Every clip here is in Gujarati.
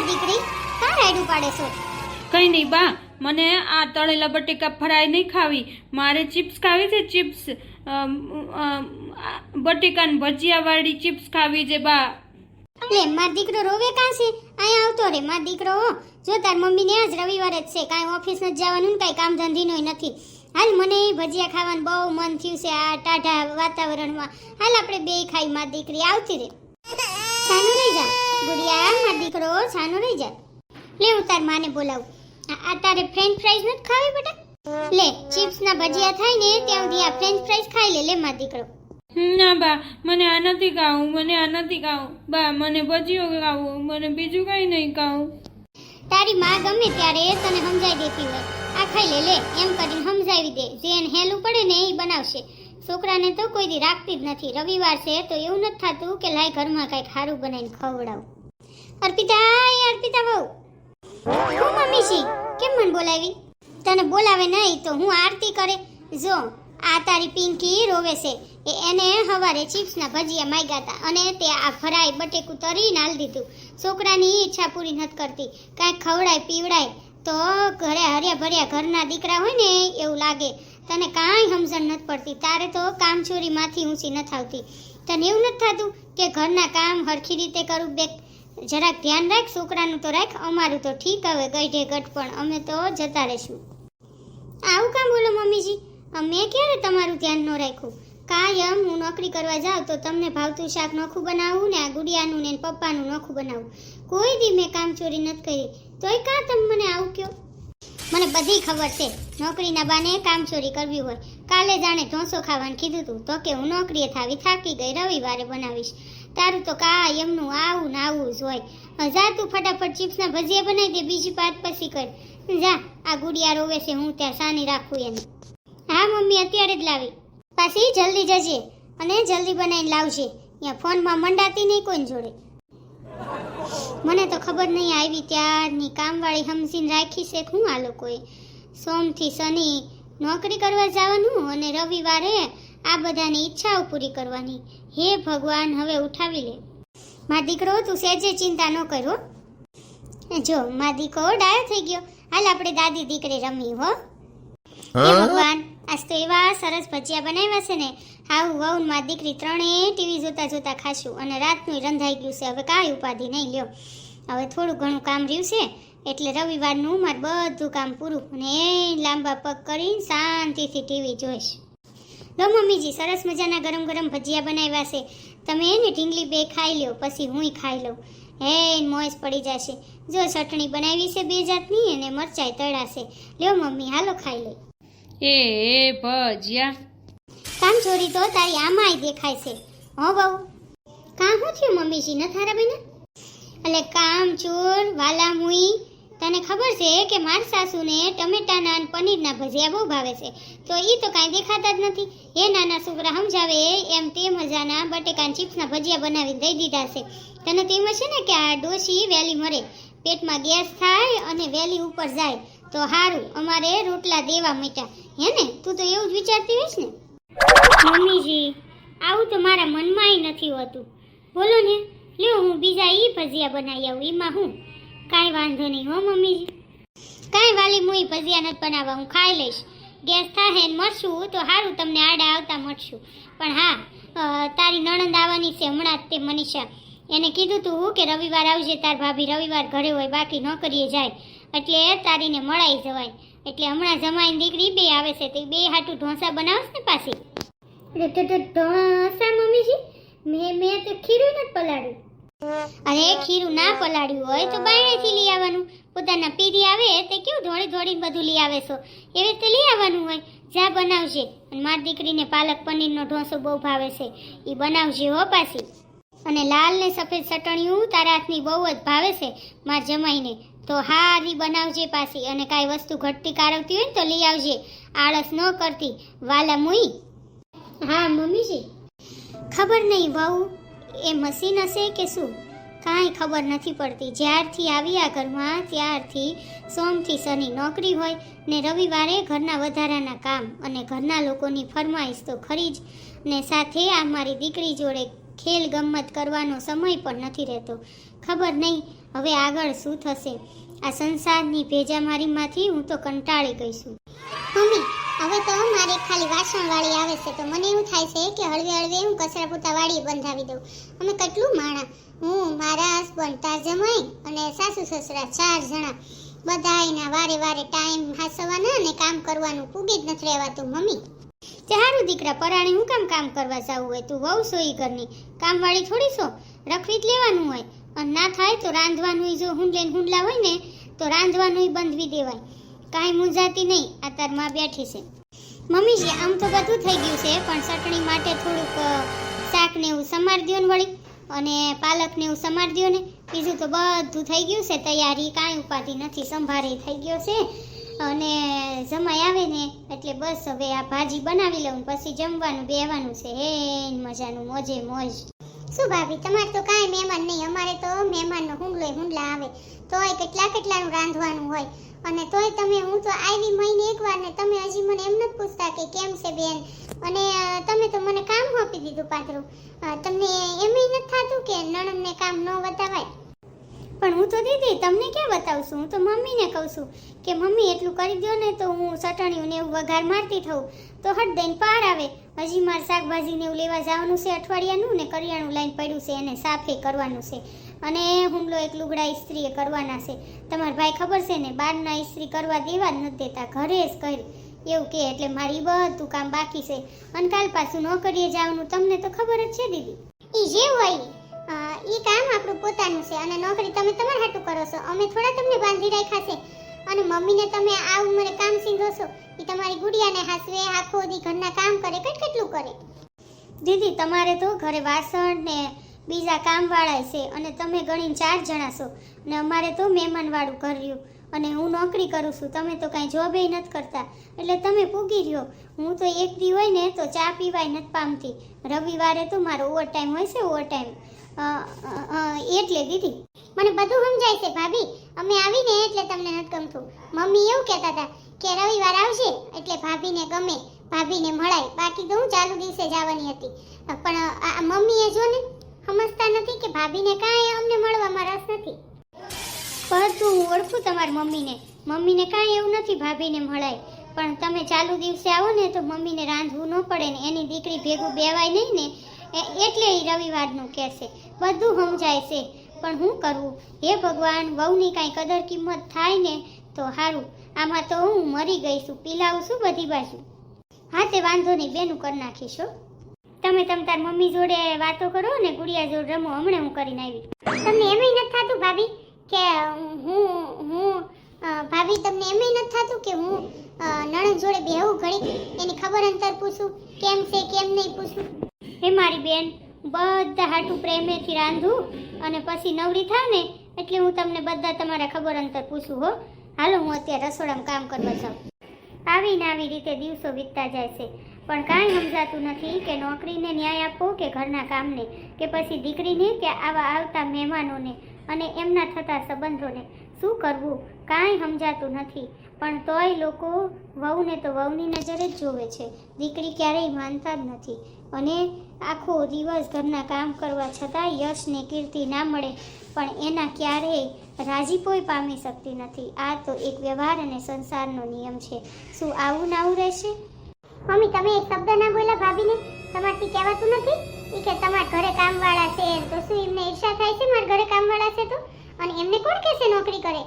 મારી દીકરી કા રાયડું પાડે છો? કઈ નહીં બા મને આ તળેલા બટેકા ફ્રાય નહીં ખાવી. મારે ચિપ્સ ખાવી છે ચિપ્સ બટેકાન ભજીયાવાળી ચિપ્સ ખાવી છે બા. લે માર દીકરો રોવે કાં છે? અહીંયા આવતો રે માર દીકરો જો તાર મમ્મીને આજ રવિવારે જ છે કાંઈ ઓફિસ નથી જવાનું કાંઈ કામ ધંધીનોય નથી. હાલ મને ભજીયા ખાવાનું બહુ મન થયું છે આ ટાઢા વાતાવરણમાં. હાલ આપણે બે ખાઈ માર દીકરી આવતી રે. સાનું રહી જા. ગુડિયા માર દીકરો છાનું રહી જા. લે હું તાર માને બોલાવું. આ- તારે ફ્રેન્ચ ફ્રાઈઝ નથી ખાવી બેટા? લે ચિપ્સના ભજીયા થાય ને ત્યાં સુધી આ ફ્રેન્ચ ફ્રાઈઝ ખાઈ લે લે માર દીકરો. ના બા મને આ નથી ખાવું મને આ નથી ખાવું. બા મને ભજીયો ખાવું મને બીજું કઈ નહીં ખાવું. તારી માં ગમે ત્યારે તને સમજાવી દેતી હોય. આ ખાઈ લે લે એમ કરીને સમજાવી દે. જે એને હેલું પડે ને એ બનાવશે. છોકરાને તો કોઈ દી રાખતી જ નથી. રવિવાર છે તો એવું નથી થતું કે લાય ઘરમાં કંઈક સારું બનાવીને ખવડાવું. અર્પિતા, એ અર્પિતા બહુ. હું મમ્મીજી, કેમ મને બોલાવી? તને બોલાવે નહીં તો હું આરતી કરે. જો, આ તારી પિંકી રોવે છે. એ એને હવારે ચિપ્સના ભજીયા માગ્યા હતા અને તે આ ફરાઈ બટેકું તરી નાલ દીધું. છોકરાની ઈચ્છા પૂરી નથી કરતી. કાંઈ ખવડાય, પીવડાય તો ઘરે હર્યા ભર્યા ઘરના દીકરા હોય ને એવું લાગે. તને કાંઈ સમજણ નથી પડતી. તારે તો કામચોરીમાંથી ઊંચી નથી આવતી. તને એવું નથી થતું કે ઘરના કામ હરખી રીતે કરું બે જરાક ધ્યાન રાખ, છોકરાનું તો રાખ, અમારું તો ઠીક હવે ગઈઢે ઘટ પણ અમે તો જતા રહીશું. આવું કામ બોલો મમ્મીજી? મેં ક્યારે તમારું ધ્યાન ન રાખ્યું? કાયમ હું નોકરી કરવા જાઉં તો તમને ભાવતું શાક નોખું બનાવવું ને આ ગુડિયાનું ને પપ્પાનું નોખું બનાવવું કોઈ દી મેં કામ ચોરી નથી કરી. તોય કાં તમે મને આવું કયો મને બધી ખબર છે. નોકરીના બાને કામ ચોરી કરવી હોય. કાલે જાણે ઢોસો ખાવાનું કીધું તું. તો કે હું નોકરીએ થાવી, થાકી ગઈ, રવિવારે બનાવીશ. તારું તો કાયમનું આવું ને આવું જ હોય. જા તું ફટાફટ ચિપ્સના ભજીયા બનાવી દે, બીજી વાત પછી કર. જા, આ ગુડિયા રોવે છે, હું ત્યાં સાની રાખું એને. હા, મમ્મી, અત્યારે જ લાવી. પાછી જલ્દી જજે અને જલ્દી બનાવીને લાવજે. ત્યાં ફોનમાં મંડાતી નહીં કોઈને જોડે. મને તો ખબર નહીં આવી ત્યારની કામવાળી સમજીને રાખી છે હું આ લોકોએ. સોમથી શનિ નોકરી કરવા જવાનું અને રવિવારે આ બધાની ઈચ્છાઓ પૂરી કરવાની. હે ભગવાન હવે ઉઠાવી લે. મા દીકરો તું સહેજે ચિંતા ન કરો જો મા દીકરો ડાયો થઈ ગયો. હાલ આપણે દાદી દીકરી રમી હો. હે ભગવાન આજ તો એવા સરસ ભજીયા બનાવ્યા છે ને. આવું વહુન મા દીકરી ત્રણેય ટીવી જોતા જોતા ખાશું અને રાતનું રંધાઈ ગયું છે. હવે કાંઈ ઉપાધિ નહીં લ્યો. હવે થોડું ઘણું કામ રહ્યું છે એટલે રવિવારનું મારે બધું કામ પૂરું. અને એ લાંબા પગ કરીને શાંતિથી ટીવી જોઈશ. લો મમ્મીજી સરસ મજાના ગરમ ગરમ ભજીયા બનાવ્યા છે. તમે એને ઢીંગલી બે ખાઈ લ્યો પછી હુંય ખાઈ લઉં. હે મોજ પડી જશે. જો ચટણી બનાવી છે બે જાતની અને મરચાઈ તળાશે. લ્યો મમ્મી હાલો ખાઈ લઈ એ એ ભજીયા. કામ ચોરી તો તારી આમાંય દેખાય છે. હો બહુ. કામ શું થયું મમ્મીજી ન થારા બેના? એટલે કામ ચોર વાલા મુઈ. તને ખબર છે કે માર સાસુને ટમેટાના અને પનીરના ભજીયા બહુ ભાવે છે. તો એ તો કાંઈ દેખાતા જ નથી. એ નાના છોકરા, સમજાવે? એમ તે મજાના બટેકાના ચિપ્સના ભજીયા બનાવીને દઈ દીધા છે. તને તેમ છે ને કે આ ડોશી વહેલી મરે? પેટમાં ગેસ થાય અને વહેલી ઉપર જાય. તો સારું અમારે રોટલા દેવા મીઠા. હે ને? તું તો એવું જ વિચારતી હોઈશ ને? મમ્મીજી, આવું તો મારા મનમાંય નથી હોતું. બોલો ને, લ્યો હું બીજા ઈ ભજીયા બનાવી આવું. એમાં હું? કાંઈ વાંધો નહીં હો મમ્મીજી. કાંઈ વાલી હું એ ભજીયા નથી બનાવવા, હું ખાઈ લઈશ. ગેસ થશે ને મળશું તો સારું તમને આડા આવતા મળશું પણ હા તારી નણંદ આવવાની છે હમણાં જ તે મનીષા. એને કીધું તું કે રવિવાર આવજે, તાર ભાભી રવિવાર ઘરે હોય, બાકી નોકરીએ જાય. એટલે તારીને મળાઈ જવાય. એટલે હમણાં જમાઈની દીકરી બે આવે છે, તે બે હાટું ઢોસા બનાવશ ને પાછી. ઢોસા, મમ્મીજી? મેં મેં તો ખીરું નથી પલાળ્યું. અરે ખીરું ના પલાળ્યું હોય તો બાયણેથી લઈ આવવાનું. પોતાના પીરી આવે તે કેવું ધોળી ધોળીને બધું લઈ આવે છો. એવી રીતે લઈ આવવાનું હોય. જા બનાવજે. અને મારી દીકરીને પાલક પનીરનો ઢોસો બહુ ભાવે છે. એ બનાવજે હો પાછી. અને લાલ ને સફેદ ચટણીયું તારા હાથની બહુ જ ભાવે છે, માર જમાઈને. તો હારી બનાવજે પાછી. અને કાંઈ વસ્તુ ઘટતી કારવતી હોય ને તો લઈ આવજે. આળસ ન કરતી. વાલા મુઈ. હા, મમ્મીજી. ખબર નહીં વહુ એ મશીન હશે કે શું? કાંઈ ખબર નથી પડતી. જ્યારથી આવી આ ઘરમાં, ત્યારથી સોમથી શનિ નોકરી હોય ને રવિવારે ઘરના વધારાના કામ અને ઘરના લોકોની ફરમાઈશ તો ખરી જ ને સાથે આ મારી દીકરી જોડે ખેલ ગમ્મત કરવાનો સમય પણ નથી રહેતો. ખબર નહીં હવે આગળ શું થશે. આ સંસારની ભેજામારીમાંથી હું તો કંટાળી ગઈ છું. મમ્મી હવે તો મારે ખાલી વાસણવાળી આવે છે, તો મને એવું થાય છે કે હળવે હળવે હું કચરા પોતા વાળી બંધાવી દઉં. અમે કેટલું માણા? હું, મારા હસબન્ડ તાર જમાઈ અને સાસુ, સસરા ચાર જણા. બધા એના વારે વારે ટાઈમ હાસવાના અને કામ કરવાનું પૂગી જ નથી રહેવાતું, મમ્મી. તે હારું દીકરા, પરાણે હું કામ કામ કરવા જવું હોય? તું વહુ સોઈ ઘરની. કામવાળી થોડી છો? રખવી જ લેવાનું હોય? અને ના થાય તો રાંધવાનું જો હુંડલે હુંડલા હોય ને, તો રાંધવાનું બંધવી દેવાય. કાંઈ મૂંઝાતી નહીં, આ તાર બેઠી છે. મમ્મીજી, આમ તો બધું થઈ ગયું છે, પણ ચટણી માટે થોડુંક શાક ને એવું સમાર દ્યો ને વળી, અને પાલક ને એવું સમાર દ્યો ને બીજું તો બધું થઈ ગયું છે, તૈયારી, કાંઈ ઉપાધિ નથી સંભારે થઈ ગયો છે. અને જમાઈ આવે ને, એટલે બસ હવે આ ભાજી બનાવી લઉં, પછી જમવાનું, બેવાનું છે, હે મજાનું, મોજે મોજ. શું ભાભી, તમારે તો કાંઈ મહેમાન નહીં. અમારે તો મહેમાનનો હુંગલો હુંડલા આવે. તોય કેટલા કેટલાનું રાંધવાનું હોય. અને તોય તમે, હું તો આવી મહિને એકવાર ને તમે હજી મને એમ નથી પૂછતા કે કેમ છે બેન. અને તમે તો મને કામ આપી દીધું પાતરું તમને એમય નથી થતું કે નણંદને કામ ન બતાવાય? પણ હું તો દીદી, તમને ક્યાં બતાવું છું હું તો મમ્મીને કહું છું કે મમ્મી, એટલું કરી દો ને તો હું ચટણીયું ને એવું વઘાર મારતી થઉં. તો હટ દઈને પાર આવે. હજી મારે શાકભાજીને એવું લેવા જવાનું છે, અઠવાડિયાનું ને કરિયાણું લાઈન પડ્યું છે, એને સાફે કરવાનું છે. અને હુમલો એક લુગડા ઇસ્ત્રીએ કરવાના છે. તમારા ભાઈ ખબર છે ને બહારના ઇસ્ત્રી કરવા દેવા જ નથી દેતા, ઘરે જ કરી. એવું કે, એટલે મારી બધું કામ બાકી છે. અને કાલ પાછું નોકરીએ જવાનું, તમને તો ખબર જ છે દીદી. એ જે હોય એ કામ આપણું પોતાનું છે અને નોકરી તમે તમારા હાટું કરો છો. અમે થોડા તમને બાંધી રાખ્યા છે. અને મમ્મીને તમે આ ઉંમરે કામ સીધો છો એ તમારી ગુડિયાને હાસવે, આખો દી ઘરના કામ કરે કેટ કેટલું કરે? દીદી, તમારે તો ઘરે વાસણ ને બીજા કામવાળા છે અને તમે ગણીને ચાર જણા છો ને અમારે તો મહેમાનવાળું ઘર રહ્યું અને હું નોકરી કરું છું, તમે તો કાંઈ જોબે નથી કરતા. એટલે તમે પૂગી રહ્યો. હું તો એક દી હોય ને તો ચા પીવાય નથી પામતી. રવિવારે તો મારો ઓવર ટાઈમ હોય છે ઓવર ટાઈમ એટલે દીદી, મને બધું સમજાય છે ભાભી. અમે આવીને એટલે તમને નથી ગમતું. મમ્મી એવું કહેતા હતા કે રવિવાર આવશે એટલે ભાભીને ગમે, ભાભીને મળાય. બાકી તો હું ચાલુ દિવસે જવાની હતી. પણ મમ્મીએ જો ને સમજતા નથી કે ભાભીને કાંઈ અમને મળવામાં રસ નથી. બધું હું ઓળખું તમારી મમ્મીને. મમ્મીને કાંઈ એવું નથી ભાભીને મળાય. પણ તમે ચાલુ દિવસે આવો ને તો મમ્મીને રાંધવું ન પડે ને એની દીકરી ભેગું બેવાય નહીં ને. એટલે એ રવિવારનું કહેશે બધું સમજાય છે પણ હું કરવું હે ભગવાન, વહુની કાંઈ કદર કિંમત થાય ને તો સારું આમાં તો હું મરી ગઈ છું. પીલાવું છું બધી બાજુ. હા, તે વાંધો નહીં. બેનું કરી નાખીશ તમે તમ તાર મમ્મી જોડે વાતો કરો ને, ગુડિયા જોડે રમો. હમણાં હું કરીને આવી. તમને એમય નથી થતું, ભાભી, કે હું હું ભાભી, તમને એમય નથી થતું કે હું નણંદ જોડે બેહું ઘડી એની ખબર અંતર પૂછું? કેમ છે, કેમ નહીં પૂછું? હે મારી બેન બધા હાટું પ્રેમેથી રાંધું અને પછી નવરી થાય ને એટલે હું તમને બધા તમારા ખબર અંતર પૂછું, હો. હાલો, હું અત્યારે રસોડામાં કામ કરવા જાઉં. આવીને આવી રીતે દિવસો વીતતા જાય છે. પણ કાંઈ સમજાતું નથી કે નોકરીને ન્યાય આપવો કે ઘરના કામને, કે પછી દીકરીને કે આવા આવતા મહેમાનોને અને એમના થતા સંબંધોને. શું કરવું? કાંઈ સમજાતું નથી. પણ તોય લોકો વહુને તો વહુની નજરે જ જોવે છે. દીકરી ક્યારેય માનતા જ નથી. અને આખો દિવસ ઘરના કામ કરવા છતાં યશને કીર્તિ ના મળે, પણ એના ક્યારેય રાજીપોય પામી શકતી નથી. આ તો એક વ્યવહાર અને સંસારનો નિયમ છે. શું આવું ને આવું રહેશે? મમ્મી, તમે એક શબ્દ ના બોલ્યા ભાભીને? તમારથી કહેવાતું નથી? કે તમારા ઘરે કામવાળા છે તો શું એમને ઈર્ષા થાય છે? મારા ઘરે કામવાળા છે તો? અને એમને કોણ કહેશે નોકરી કરે?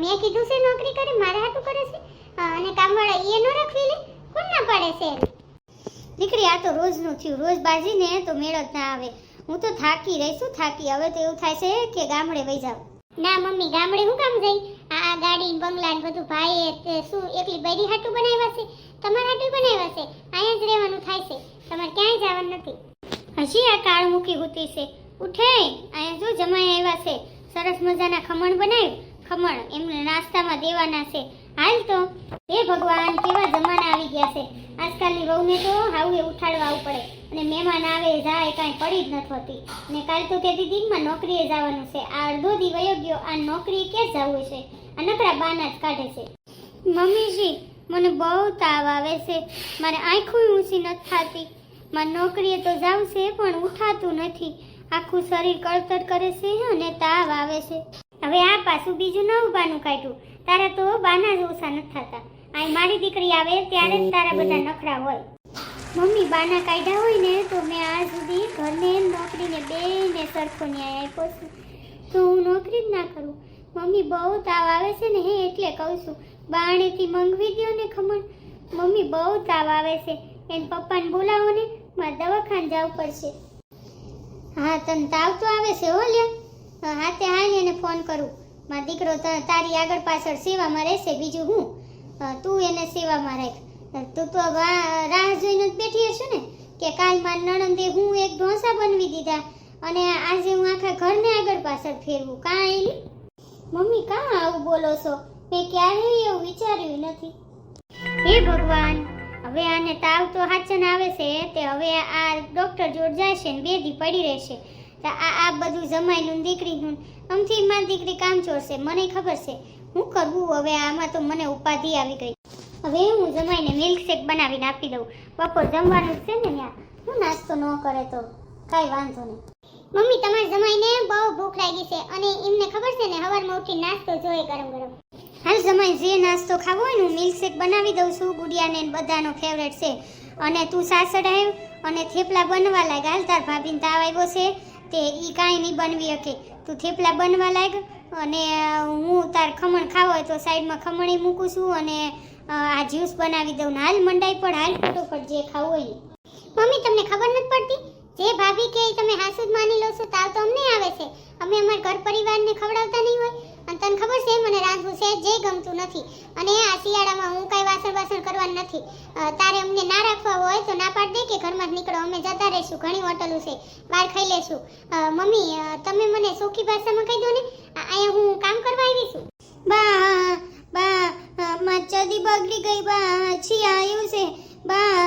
મેં કીધું છે નોકરી કરે મારા હાટું કરે છે? અને કામવાળા એ ન રાખવી લે? કોણ ના પાડે છે દીકરી આ તો રોજનું થયું. રોજ બાજીને તો મેળ જ ના આવે. હું તો થાકી રહી છું થાકી? હવે તો એવું થાય છે કે ગામડે વહી જાવ ના મમ્મી ગામડે હું કામ જઈ આ ગાડી બંગલા ને બધું ભાઈએ શું એકલી બૈરી હાટું બનાવ્યા છે? તમારા હાટું બનાવ્યા છે? અહીંયા જ રહેવાનું થાય છે. તમારે ક્યાંય જવાનું નથી. હજી આ કાળ મૂકી ગુતી છે. ઉઠે. અહીંયા જો જમાઈ આવ્યા છે. સરસ મજાના ખમણ બનાવ્યું ખમણ, એમને નાસ્તામાં દેવાના છે. હાલ તો હે ભગવાન, કેવા જમાના આવી ગયા છે. આજકાલની વહુને તો હાવું ઉઠાડવા આવવું પડે. અને મહેમાન આવે જાય, કાંઈ પડી જ નથી હોતી. ને કાલ તો કહેતી દીદીમાં નોકરીએ જવાનું છે. આ અડધો દી વયો ગયો, આ નોકરીએ ક્યાં જવું છે આ નકરા બાના જ કાઢે છે. મમ્મીજી, મને બહુ તાવ આવે છે. મારે આંખું ઊંચી નથી થતી. મારે નોકરીએ તો જાવું છે, પણ ઉઠાતું નથી. આખું શરીર કળતર કરે છે અને તાવ આવે છે. હવે આ પાછું બીજું નવું બાનું કાઢ્યું તારા તો બાના જ ઓછા નથી થતા. અહીં મારી દીકરી આવે ત્યારે જ તારા બધા નખરા હોય. મમ્મી બાના કાઢ્યા હોય ને તો મેં આજ સુધી ઘરને નોકરીને બેને સરખો ન્યાય આપ્યો છું. તો હું નોકરી જ ના કરું. મમ્મી બહુ તાવ આવે છે ને હે એટલે કહું છું, બાણેથી મંગવી દ્યો ને ખમણ. મમ્મી બહુ તાવ આવે છે. એને પપ્પાને બોલાવો ને, મારે દવાખાને જવું પડશે. હા, તને તાવ તો આવે છે, હો, લ્યા. હાથે હાલ એને ફોન કરું. મારો દીકરો તારી આગળ પાછળ સેવામાં રહેશે, બીજું હું? તું એને સેવામાં રાખ. તું તો રાહ જોઈને જ બેઠી હશે ને? કે કાલ મારી નણંદે હું એક ઢોસા બનાવી દીધા અને આજે હું આખા ઘરને આગળ પાછળ ફેરવું. કાં એલી મમ્મી, કાં આવું બોલો છો? મેં ક્યારેય એવું વિચાર્યું નથી. હે ભગવાન હવે આને તાવ તો હાચન આવે છે, તે હવે આ ડોક્ટર જોડ જશે ને બેદી પડી રહેશે. તો આ આ બધું જમાયેલું દીકરીનું અમથી મારી દીકરી કામ છોડશે મને ખબર છે. હું કરવું હવે? આમાં તો મને ઉપાધિ આવી ગઈ. હવે હું જમાઈને મિલ્કશેક બનાવીને આપી દઉં. બપોર જમવાનું છે ને ત્યાં. હું નાસ્તો ન કરે તો કાંઈ વાંધો નહીં. મમ્મી, તમારે જમાઈને બહુ ભૂખ લાગી છે અને એમને ખબર છે ને, સવારમાં ઉઠી નાસ્તો જોઈએ ગરમ ગરમ. હાલ સમય જે નાસ્તો ખાવો હોય ને હું મિલ્કશેક બનાવી દઉં છું. ગુડિયાને બધાનો ફેવરેટ છે. અને તું સાસડ આવ્યો અને થેપલા બનવા લાગ. હાલ તાર ભાભીને તાવ આવ્યો છે. તે એ કાંઈ નહીં બનવી શકે. તું થેપલા બનવા લાગ અને હું તાર ખમણ ખાવો હોય તો સાઈડમાં ખમણી મૂકું છું અને આ જ્યુસ બનાવી દઉં. હાલ મંડાઈ પણ હાલ ફટોફટ જે ખાવું હોય મમ્મી, તમને ખબર નથી પડતી? જે ભાભી કે તમે હાસુ જ માની લો છો, તાવ તો અમને આવે છે. અમે અમારા ઘર પરિવારને ખવડાવતા નહીં હોય. અને તને ખબર છે મને રાંધવું છે જે ગમતું નથી. અને આ શિયાળામાં હું કાંઈ વાસણ વાસણ કરવાનું નથી. તારે અમને ના રાખવા હોય તો ના પાડ દે કે ઘરમાં જ નીકળો. અમે જતા રહીશું ઘણી હોટલો છે બહાર ખાઈ લેશું. મમ્મી તમે મને સોખી ભાષામાં કહી દો ને? અહીંયા હું કામ કરવા આવી છું? બા બા મા ચડી બગડી ગઈ બા છી આવ્યું છે. બા.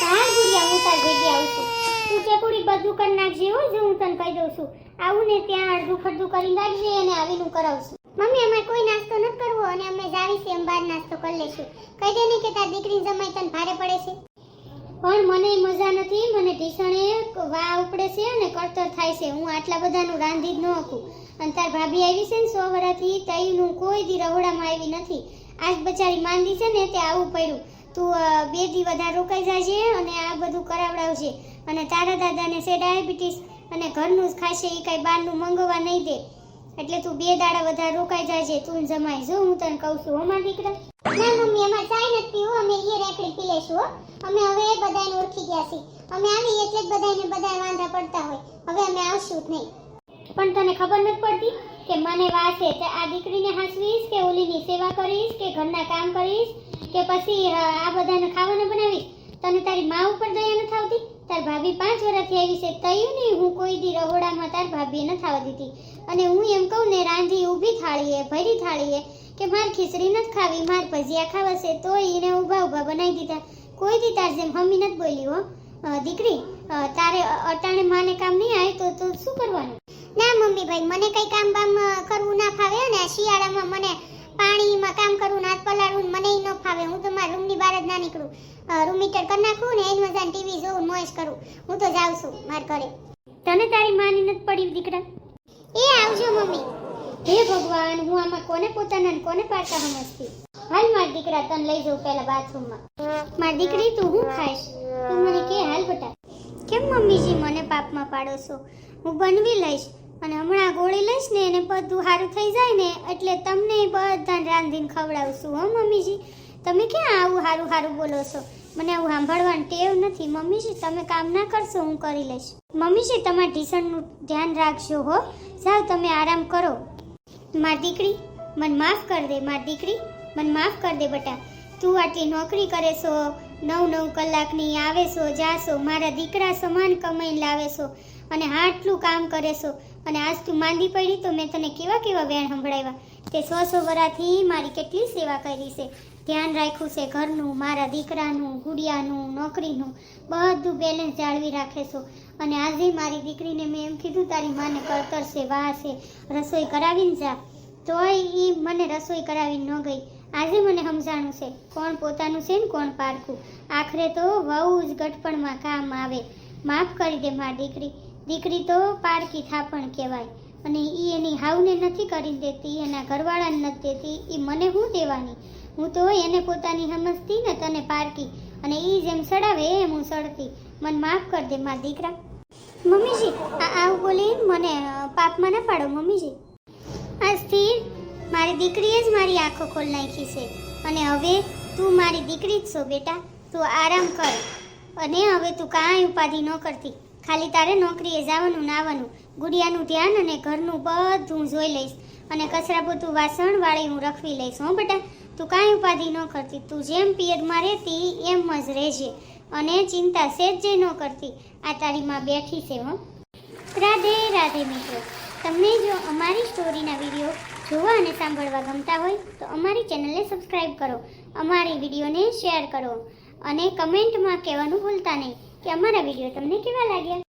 તાર ગુડિયા હું તાર ગુડિયા આવું છું. તું ચકુડી બધું કરી નાખજે હો જો હું તને કહી દઉં છું. આવું ને ત્યાં અડધું ખડધું કરી કાઢશે અને આવીને કરાવશું. મમ્મી, અમારે કોઈ નાસ્તો નથી કરવો અને અમે જાવીશું એમ બહાર નાસ્તો કરી લેશું કહી દે ને કે તાર દીકરી જમાઈ તને ભારે પડે છે. પણ મને મજા નથી, મને ઢીસણે વા ઉપડે છે અને કળતર થાય છે. હું આટલા બધાનું રાંધી જ ન શકું. અને તાર ભાભી આવી છે ને સો વરાથી તઈનું કોઈ દી રહોડામાં આવી નથી. આજ બચારી માંદી છે ને તે આવું પડ્યું. તું બે દી વધારે રોકાઈ જાજે અને આ બધું કરાવડાવજે. અને તારા દાદાને છે ડાયાબિટીસ. અને ઘરનું જ ખાશે, એ કાંઈ બહારનું મંગવા નહીં દે. એટલે તું બે દાડા વધારે રોકાઈ જાજે, તું ને જમાઈ જો હું તને કહું છું, હો દીકરા. ના, મમ્મી અમારે ચાય નથી પીવું અમે એ રેકડી પી લેશું હો. અમે હવે બધાને ઓળખી ગયા છીએ. અમે આવી એટલે જ બધાને બધા વાંધા પડતા હોય. હવે અમે આવશું જ નહીં. પણ તને ખબર નથી પડતી કે મને વાસે તે આ દીકરીને હાંસવીશ કે ઓલીની સેવા કરીશ કે ઘરના કામ કરીશ કે પછી આ બધાને ખાવાનું બનાવીશ? તને તારી મા ઉપર દયા નથી આવતી? તાર ભાભી પાંચ વર્ષથી આવી છે, તયું નહીં, હું કોઈ દી રહોડામાં તાર ભાભીએ ન થવા દીધી. અને હું એમ કહું ને, રાંધી ઊભી થાળીએ, ભરી થાળીએ, કે માર ખીચડી નથી ખાવી, માર ભજીયા ખાવા છે, તોય એને ઊભા ઊભા બનાવી દીધા. કોઈ દી તાર જેમ મમ્મી નથી બોલી, હો. દીકરી તારે અટાણે માને કામ નહીં આવે તો તું શું કરવાનું? ના મમ્મી ભાઈ મને કઈ કામ બામ કરવું ના ફાવે અને શિયાળામાં મને પાણીમાં કામ કરું નાથ હાથ મને ન ફાવે. હું તો મારા રૂમની બહાર જ ના નીકળું. રૂમ મીટર કરી નાખું ને એની મજા ટીવી જોઉં મોજ કરું. હું તો જાઉં છું માર ઘરે. તને તારી માની નથી પડી દીકરા? એ આવજો મમ્મી. હે ભગવાન, હું આમાં કોને પોતાના કોને પાડતા સમજતી હાલ માર દીકરા તને લઈ જાઉં પહેલા બાથરૂમમાં. માર દીકરી, તું હું ખાઈશ? તું મને કે, હાલ બટા કેમ મમ્મીજી મને પાપમાં પાડો છો? હું બનવી લઈશ. અને હમણાં ગોળી લઈશ ને એને બધું સારું થઈ જાય ને એટલે તમને બધાને રાંધીને ખવડાવશું, હો મમ્મીજી. તમે ક્યાં આવું સારું સારું બોલો છો? મને આવું સાંભળવાની ટેવ નથી. મમ્મીજી, તમે કામ ના કરશો, હું કરી લઈશ. મમ્મીજી, તમારા ઢીસણનું ધ્યાન રાખજો, હો. જાઓ તમે આરામ કરો. માર દીકરી, મને માફ કર દે, માર દીકરી, મને માફ કર દે બટા. તું આટલી નોકરી કરે છો નવ નવ કલાકની આવે છો, જાશો, મારા દીકરા સમાન કમાઈને લાવે છો. અને આટલું કામ કરે છો. અને આજ તું માંદી પડી તો મેં તને કેવા કેવા વેણ સંભળાવ્યા. તે સો સો વરાથી મારી કેટલી સેવા કરી છે. ધ્યાન રાખ્યું છે ઘરનું, મારા દીકરાનું, ગુડિયાનું, નોકરીનું, બધું બેલેન્સ જાળવી રાખે છો. અને આજે મારી દીકરીને મેં એમ કીધું, તારી માને કળતર છે, વાહ છે, રસોઈ કરાવીને જા. તોય એ મને રસોઈ કરાવી ન ગઈ. આજે મને સમજાણું છે, કોણ પોતાનું છે ને કોણ પારખું. આખરે તો વહુ જ ગટપણમાં કામ આવે. માફ કરી દે મારી દીકરી. દીકરી તો પારકી થાપણ કહેવાય. અને એ એની હાવને નથી કરી દેતી, એના ઘરવાળાને નથી દેતી એ મને હું દેવાની? હું તો એને પોતાની સમજતી ને તને પારકી અને એ જેમ સડાવે એમ હું સડતી. મને માફ કરી દે મારા દીકરા. મમ્મીજી, આ આવું બોલી મને પાપમાં ના પાડો મમ્મીજી. આજથી મારી દીકરીએ જ મારી આંખો ખોલ નાખી છે. અને હવે તું મારી દીકરી જ છો બેટા. તું આરામ કર. અને હવે તું કાંઈ ઉપાધિ ન કરતી. ખાલી તારે નોકરીએ જવાનું ને આવવાનું ગુડિયાનું ધ્યાન અને ઘરનું બધું જોઈ લઈશ. અને કચરા પોતું વાસણ વાળી હું રખવી લઈશ, હો બેટા. તું કાંઈ ઉપાધિ ન કરતી. તું જેમ પિયરમાં રહેતી, એમ જ રહેજે. અને ચિંતા સેજે ન કરતી. આ તારી માં બેઠી છે, હો. રાધે રાધે મિત્રો. તમને જો અમારી સ્ટોરીના વીડિયો જોવા અને સાંભળવા ગમતા હોય, તો અમારી ચેનલને સબસ્ક્રાઇબ કરો. અમારી વિડીયોને શેર કરો. અને કમેન્ટમાં કહેવાનું ભૂલતા નહીં. કે અમારા વીડિયો તમને કેવા લાગ્યા?